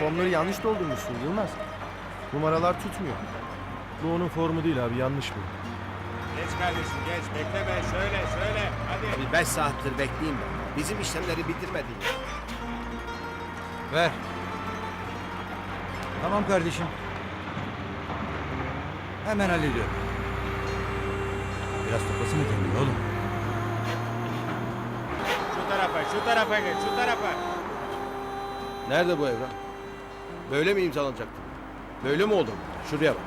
Formları yanlış doldurmuşsun Yılmaz. Numaralar tutmuyor. Bu onun formu değil abi yanlış bu. Geç kardeşim geç bekleme şöyle şöyle hadi. Bir beş saattir bekleyeyim ben. Bizim işlemleri bitirmedin ya. Ver. Tamam kardeşim. Hemen hallediyorum. Biraz toplasana kendini oğlum. Şu tarafa şu tarafa geç şu tarafa. Nerede bu evrak? Böyle mi imzalanacaktı? Böyle mi oldu? Şuraya bak.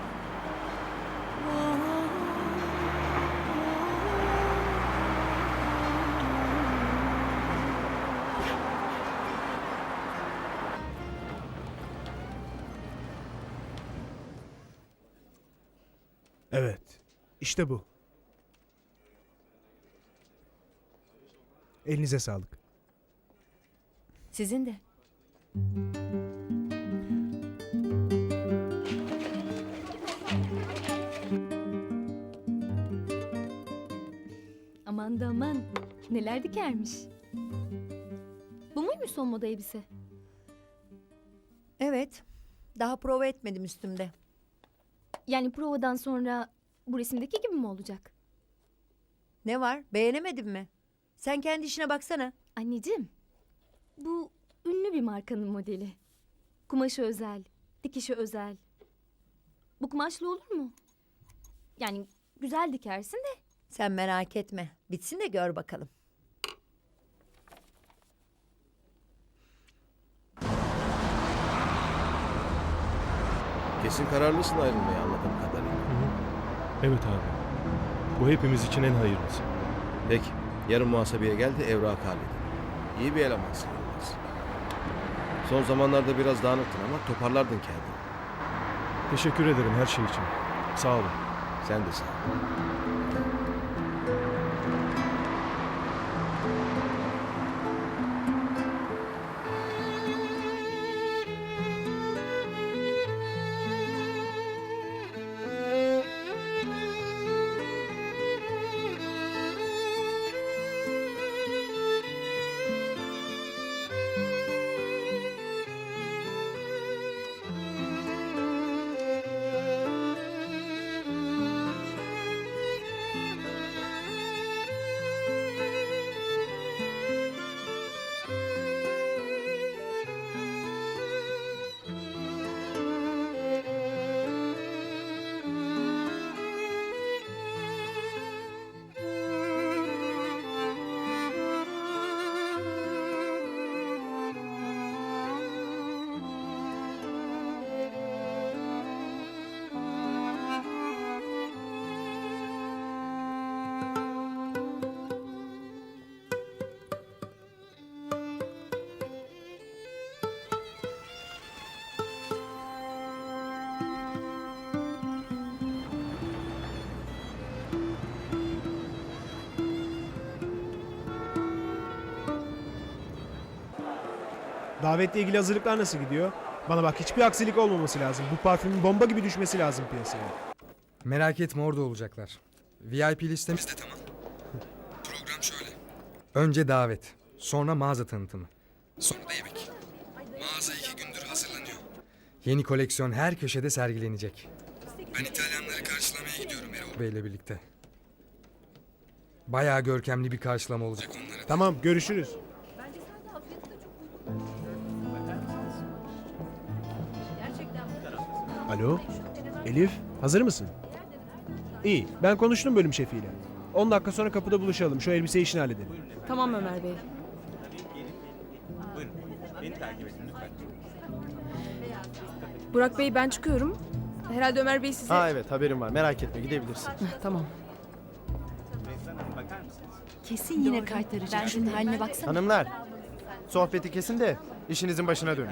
Evet. İşte bu. Elinize sağlık. Sizin de. Aman da aman. Neler dikermiş. Bu muymuş son moda elbise? Evet. Daha prova etmedim üstümde. Yani provadan sonra bu resimdeki gibi mi olacak? Ne var? Beğenemedin mi? Sen kendi işine baksana. Anneciğim, bu ünlü bir markanın modeli. Kumaşı özel, dikişi özel. Bu kumaşlı olur mu? Yani güzel dikersin de Sen merak etme. Bitsin de gör bakalım. Kesin kararlısın ayrılmaya anladığım kadarıyla. Evet abi. Bu hepimiz için en hayırlısı. Peki. Yarın muhasebeye gel de evrak halledin. İyi bir elemansın Yılmaz. Son zamanlarda biraz dağınıktın ama toparlardın kendini. Teşekkür ederim her şey için. Sağ olun. Sen de sağ ol. Davetle ilgili hazırlıklar nasıl gidiyor? Bana bak hiçbir aksilik olmaması lazım. Bu parfümün bomba gibi düşmesi lazım piyasaya. Merak etme orada olacaklar. VIP listemiz de tamam. Program şöyle. Önce davet. Sonra mağaza tanıtımı. Sonra da yemek. Mağaza iki gündür hazırlanıyor. Yeni koleksiyon her köşede sergilenecek. Ben İtalyanları karşılamaya gidiyorum Erol Bey'le birlikte. Bayağı görkemli bir karşılama olacak onlara. Tamam görüşürüz. Alo? Elif hazır mısın? İyi ben konuştum bölüm şefiyle. 10 dakika sonra kapıda buluşalım. Şu elbise işini halledelim. Tamam Ömer Bey. Burak Bey ben çıkıyorum. Herhalde Ömer Bey size... Ha evet haberim var merak etme gidebilirsin. Tamam. Kesin yine kaytaracak. Ben şunun haline baksana. Hanımlar sohbeti kesin de işinizin başına dönün.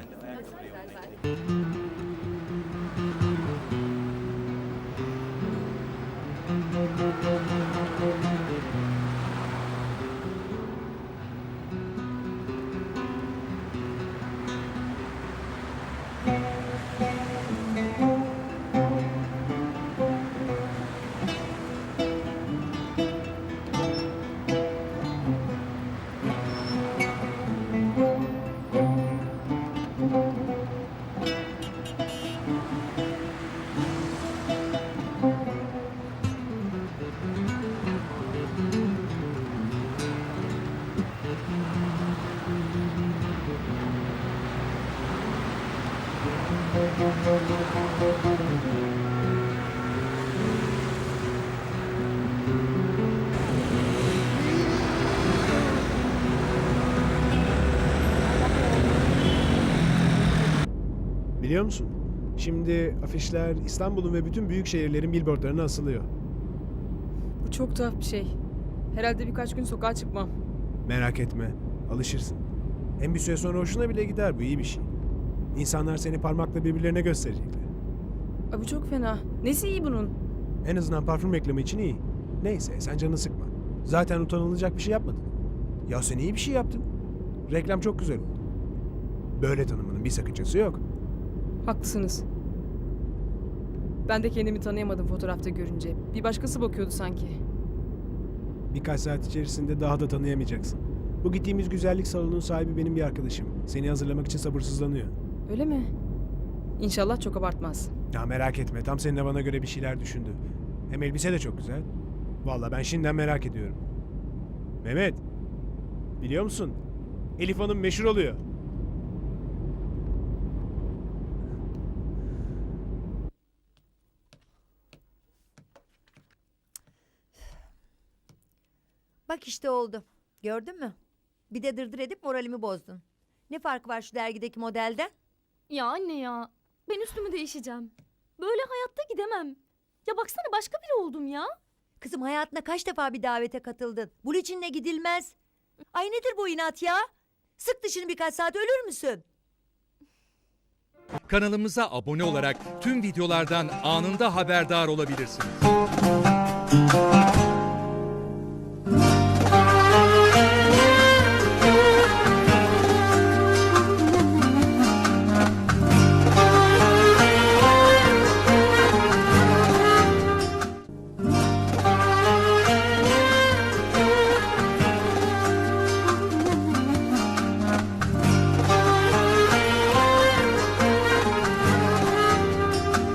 Biliyor musun? Şimdi afişler İstanbul'un ve bütün büyük şehirlerin billboardlarına asılıyor. Bu çok tuhaf bir şey. Herhalde birkaç gün sokağa çıkmam. Merak etme, alışırsın. Hem bir süre sonra hoşuna bile gider, bu iyi bir şey. İnsanlar seni parmakla birbirlerine gösterecekler. Aa, bu çok fena. Nesi iyi bunun? En azından parfüm reklamı için iyi. Neyse, sen canını sıkma. Zaten utanılacak bir şey yapmadın. Ya sen iyi bir şey yaptın. Reklam çok güzel oldu. Böyle tanımının bir sakıncası yok. Haklısınız. Ben de kendimi tanıyamadım fotoğrafta görünce. Bir başkası bakıyordu sanki. Birkaç saat içerisinde daha da tanıyamayacaksın. Bu gittiğimiz güzellik salonunun sahibi benim bir arkadaşım. Seni hazırlamak için sabırsızlanıyor. Öyle mi? İnşallah çok abartmaz. Ya merak etme, tam senin bana göre bir şeyler düşündü. Hem elbise de çok güzel. Vallahi ben şimdiden merak ediyorum. Mehmet, biliyor musun? Elif Hanım meşhur oluyor. Bak işte oldu. Gördün mü? Bir de dırdır edip moralimi bozdun. Ne fark var şu dergideki modelden? Ya anne ya. Ben üstümü değişeceğim. Böyle hayatta gidemem. Ya baksana başka biri oldum ya. Kızım hayatına kaç defa bir davete katıldın? Bunun içinle gidilmez. Ay nedir bu inat ya? Sık dışını birkaç saat ölür müsün? Kanalımıza abone olarak tüm videolardan anında haberdar olabilirsiniz.